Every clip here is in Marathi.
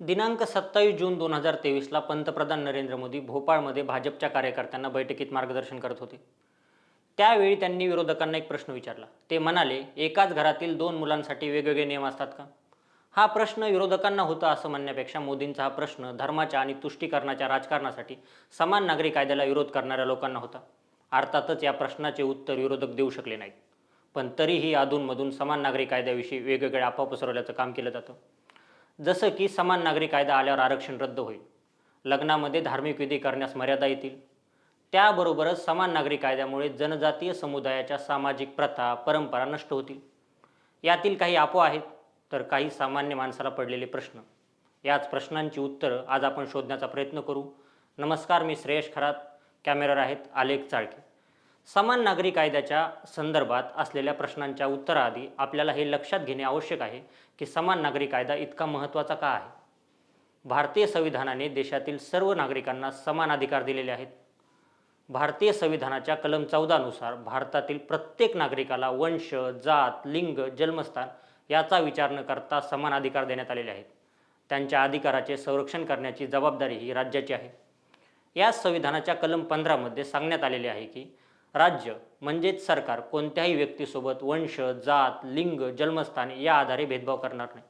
दिनांक सत्तावीस जून दोन हजार तेवीसला पंतप्रधान नरेंद्र मोदी भोपाळमध्ये भाजपच्या कार्यकर्त्यांना बैठकीत मार्गदर्शन करत होते. त्यावेळी त्यांनी विरोधकांना एक प्रश्न विचारला. ते म्हणाले एकाच घरातील दोन मुलांसाठी वेगवेगळे नियम असतात का? हा प्रश्न विरोधकांना होता असं म्हणण्यापेक्षा मोदींचा हा प्रश्न धर्माच्या आणि तुष्टीकरणाच्या राजकारणासाठी समान नागरी कायद्याला विरोध करणाऱ्या लोकांना होता. अर्थातच या प्रश्नाचे उत्तर विरोधक देऊ शकले नाहीत. पण तरीही अधूनमधून समान नागरी कायद्याविषयी वेगवेगळ्या अफवा पसरवल्याचं काम केलं जातं. जसं की समान नागरी कायदा आल्यावर आरक्षण रद्द होईल. लग्नामध्ये धार्मिक विधी करण्यास मर्यादा येतील. त्याबरोबरच समान नागरी कायद्यामुळे जनजातीय समुदायाच्या सामाजिक प्रथा परंपरा नष्ट होतील. यातील काही आपो आहेत तर काही सामान्य माणसाला पडलेले प्रश्न. याच प्रश्नांची उत्तरं आज आपण शोधण्याचा प्रयत्न करू. नमस्कार मी श्रेयश खरात. कॅमेरावर आहेत आलेख चाळके. समान नागरी कायद्याच्या संदर्भात असलेल्या प्रश्नांच्या उत्तराआधी आपल्याला हे लक्षात घेणे आवश्यक आहे की समान नागरी कायदा इतका महत्त्वाचा का आहे? भारतीय संविधानाने देशातील सर्व नागरिकांना समान अधिकार दिलेले आहेत. भारतीय संविधानाच्या कलम चौदानुसार भारतातील प्रत्येक नागरिकाला वंश जात लिंग जन्मस्थान याचा विचार न करता समान अधिकार देण्यात आलेले आहेत. त्यांच्या अधिकाराचे संरक्षण करण्याची जबाबदारी ही राज्याची आहे. या संविधानाच्या कलम पंधरामध्ये सांगण्यात आलेले आहे की राज्य म्हणजेच सरकार कोणत्याही व्यक्तीसोबत वंश जात लिंग जन्मस्थान या आधारे भेदभाव करणार नाही.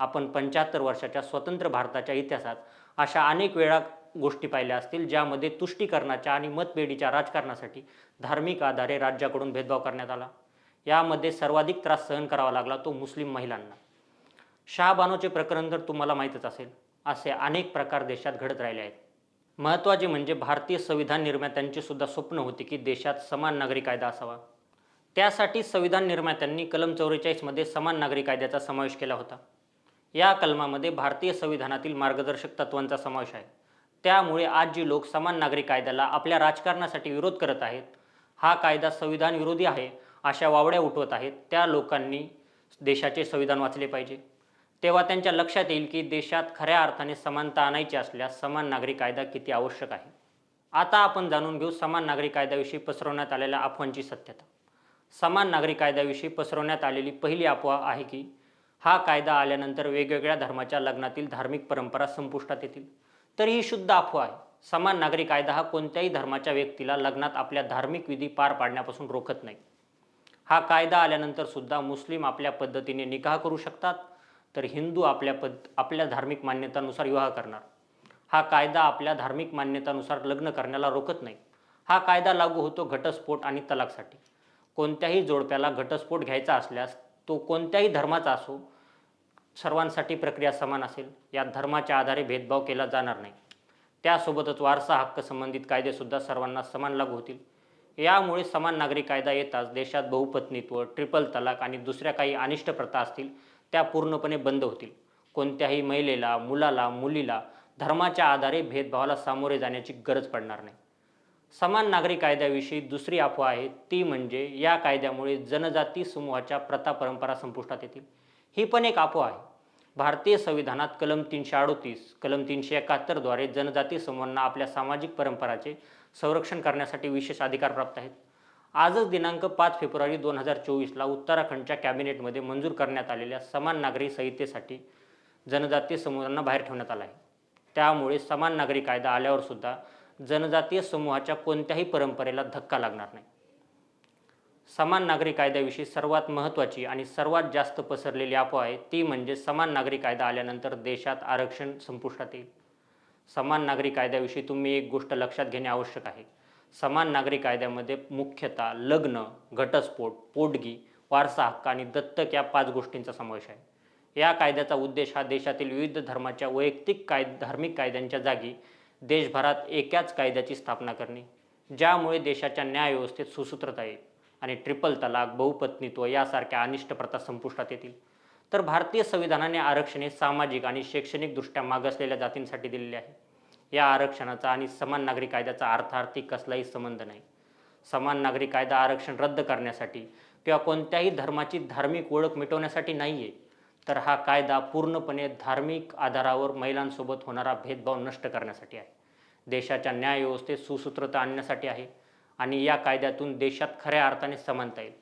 आपण पंच्याहत्तर वर्षाच्या स्वतंत्र भारताच्या इतिहासात अशा अनेक वेळा गोष्टी पाहिल्या असतील ज्यामध्ये तुष्टीकरणाच्या आणि मतपेढीच्या राजकारणासाठी धार्मिक आधारे राज्याकडून भेदभाव करण्यात आला. यामध्ये सर्वाधिक त्रास सहन करावा लागला तो मुस्लिम महिलांना. शहाबानोचे प्रकरण तर तुम्हाला माहीतच असेल असे अनेक प्रकार देशात घडत राहिले आहेत. महत्त्वाचे म्हणजे भारतीय संविधान निर्मात्यांचे सुद्धा स्वप्न होते की देशात समान नागरी कायदा असावा. त्यासाठी संविधान निर्मात्यांनी कलम चौवेचाळीसमध्ये समान नागरी कायद्याचा समावेश केला होता. या कलमामध्ये भारतीय संविधानातील मार्गदर्शक तत्वांचा समावेश आहे. त्यामुळे आज जे लोक समान नागरी कायद्याला आपल्या राजकारणासाठी विरोध करत आहेत हा कायदा संविधान विरोधी आहे अशा वावड्या उठवत आहेत त्या लोकांनी देशाचे संविधान वाचले पाहिजे. तेव्हा त्यांच्या लक्षात येईल की देशात खऱ्या अर्थाने समानता आणायची असल्यास समान नागरी कायदा किती आवश्यक आहे. आता आपण जाणून घेऊ समान नागरी कायद्याविषयी पसरवण्यात आलेल्या अफवांची सत्यता. समान नागरी कायद्याविषयी पसरवण्यात आलेली पहिली अफवा आहे की हा कायदा आल्यानंतर वेगवेगळ्या धर्माच्या लग्नातील धार्मिक परंपरा संपुष्टात येतील. तर ही शुद्ध अफवा आहे. समान नागरी कायदा हा कोणत्याही धर्माच्या व्यक्तीला लग्नात आपल्या धार्मिक विधी पार पाडण्यापासून रोखत नाही. हा कायदा आल्यानंतर सुद्धा मुस्लिम आपल्या पद्धतीने निकाह करू शकतात. तर हिंदू आपल्या पद आपल्या धार्मिक मान्यतानुसार विवाह करणार. हा कायदा आपल्या धार्मिक मान्यतानुसार लग्न करण्याला रोखत नाही. हा कायदा लागू होतो घटस्फोट आणि तलाकसाठी. कोणत्याही जोडप्याला घटस्फोट घ्यायचा असल्यास तो कोणत्याही धर्माचा असो सर्वांसाठी प्रक्रिया समान असेल. यात धर्माच्या आधारे भेदभाव केला जाणार नाही. त्यासोबतच वारसा हक्क संबंधित कायदेसुद्धा सर्वांना समान लागू होतील. यामुळे समान नागरी कायदा येताच देशात बहुपत्नीत्व ट्रिपल तलाक आणि दुसऱ्या काही अनिष्ट प्रथा असतील त्या पूर्णपणे बंद होतील. कोणत्याही महिलेला मुलाला मुलीला धर्माच्या आधारे भेदभावाला सामोरे जाण्याची गरज पडणार नाही. समान नागरी कायद्याविषयी दुसरी अफवा आहे ती म्हणजे या कायद्यामुळे जनजाती समूहाच्या प्रथा परंपरा संपुष्टात येतील. ही पण एक अफवा आहे. भारतीय संविधानात कलम तीनशे अडोतीस कलम तीनशे एकाहत्तरद्वारे जनजाती समूहांना आपल्या सामाजिक परंपराचे संरक्षण करण्यासाठी विशेष अधिकार प्राप्त आहेत. आजच दिनांक पाच फेब्रुवारी दोन हजार चोवीसला उत्तराखंडच्या कॅबिनेटमध्ये मंजूर करण्यात आलेल्या समान नागरी संहितेसाठी जनजातीय समूहांना बाहेर ठेवण्यात आला आहे. त्यामुळे समान नागरी कायदा आल्यावर सुद्धा जनजातीय समूहाच्या कोणत्याही परंपरेला धक्का लागणार नाही. समान नागरी कायद्याविषयी सर्वात महत्त्वाची आणि सर्वात जास्त पसरलेली अफवा आहे ती म्हणजे समान नागरी कायदा आल्यानंतर देशात आरक्षण संपुष्टात येईल. समान नागरी कायद्याविषयी तुम्ही एक गोष्ट लक्षात घेणे आवश्यक आहे. समान नागरी कायद्यामध्ये मुख्यतः लग्न घटस्फोट पोटगी वारसा हक्क आणि दत्तक या पाच गोष्टींचा समावेश आहे. या कायद्याचा उद्देश हा देशातील विविध धर्माच्या वैयक्तिक काय धार्मिक कायद्यांच्या जागी देशभरात एकाच कायद्याची स्थापना करणे ज्यामुळे देशाच्या न्यायव्यवस्थेत सुसूत्रता येईल आणि ट्रिपल तलाक बहुपत्नीत्व यासारख्या अनिष्ट प्रथा संपुष्टात येतील. तर भारतीय संविधानाने आरक्षण हे सामाजिक आणि शैक्षणिकदृष्ट्या मागासलेल्या जातींसाठी दिलेले आहे. या आरक्षणाचा आणि समान नागरी कायद्याचा अर्थार्थी कसलाही संबंध नाही. समान नागरी कायदा आरक्षण रद्द करण्यासाठी किंवा कोणत्याही धर्माची धार्मिक ओळख मिटवण्यासाठी नाही आहे तर हा कायदा पूर्णपणे धार्मिक आधारावर महिलांसोबत होणारा भेदभाव नष्ट करण्यासाठी आहे. देशाच्या न्यायव्यवस्थेत सुसूत्रता आणण्यासाठी आहे आणि या कायद्यातून देशात खऱ्या अर्थाने समानता येईल.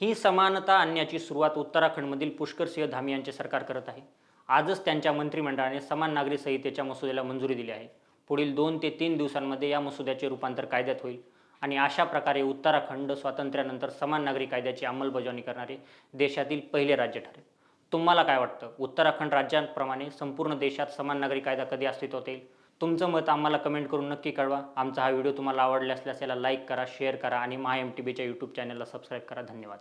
ही समानता आणण्याची सुरुवात उत्तराखंडमधील पुष्कर सिंह धामी यांचे सरकार करत आहे. आजच त्यांच्या मंत्रिमंडळाने समान नागरी संहितेच्या मसुद्याला मंजुरी दिली आहे. पुढील दोन ते तीन दिवसांमध्ये या मसुद्याचे रूपांतर कायद्यात होईल. आणि अशा प्रकारे उत्तराखंड स्वातंत्र्यानंतर समान नागरी कायद्याची अंमलबजावणी करणारे देशातील पहिले राज्य ठरेल. तुम्हाला काय वाटतं? उत्तराखंड राज्यांप्रमाणे संपूर्ण देशात समान नागरी कायदा कधी अस्तित्वात येईल? तुमचं मत आम्हाला कमेंट करून नक्की कळवा. आमचा हा व्हिडिओ तुम्हाला आवडला असल्यास याला लाईक करा शेअर करा आणि महा एम टी बीच्या यूट्यूब चॅनलला सबस्क्राईब करा. धन्यवाद.